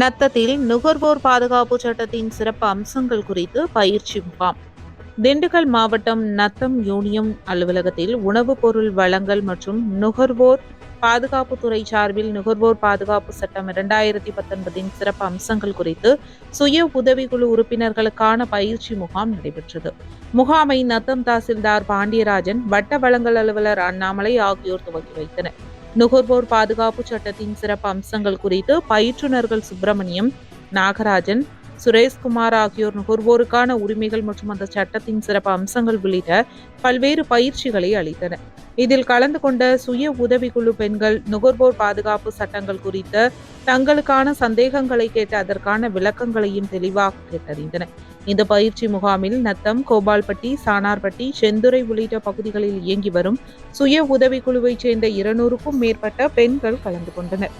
நத்தத்தில் நுகர்வோர் பாதுகாப்பு சட்டத்தின் சிறப்பு அம்சங்கள் குறித்து பயிற்சி முகாம். திண்டுக்கல் மாவட்டம் நத்தம் யூனியன் அலுவலகத்தில் உணவுப் பொருள் வழங்கல் மற்றும் நுகர்வோர் பாதுகாப்புத்துறை சார்பில் நுகர்வோர் பாதுகாப்பு சட்டம் இரண்டாயிரத்தி பத்தொன்பதின் சிறப்பு அம்சங்கள் குறித்து சுய உதவிக்குழு உறுப்பினர்களுக்கான பயிற்சி முகாம் நடைபெற்றது. முகாமை நத்தம் தாசில்தார் பாண்டியராஜன் வட்ட வழங்கல் அலுவலர் அண்ணாமலை ஆகியோர் துவக்கி வைத்தனர். நுகர்வோர் பாதுகாப்பு சட்டத்தின் சிறப்பு அம்சங்கள் குறித்து பயிற்றுனர்கள் சுப்பிரமணியம் நாகராஜன் சுரேஷ்குமார் ஆகியோர் நுகர்வோருக்கான உரிமைகள் மற்றும் அந்த சட்டத்தின் சிறப்பு அம்சங்கள் உள்ளிட்ட பல்வேறு பயிற்சிகளை அளித்தனர். இதில் கலந்து கொண்ட சுய உதவிக்குழு பெண்கள் நுகர்வோர் பாதுகாப்பு சட்டங்கள் குறித்த தங்களுக்கான சந்தேகங்களை கேட்டு அதற்கான விளக்கங்களையும் தெளிவாக கேட்டறிந்தனர். இந்த பயிற்சி முகாமில் நத்தம் கோபால்பட்டி சானார்பட்டி செந்துறை உள்ளிட்ட பகுதிகளில் இயங்கி வரும் சுய உதவிக்குழுவைச் சேர்ந்த இருநூறுக்கும் மேற்பட்ட பெண்கள் கலந்து கொண்டனர்.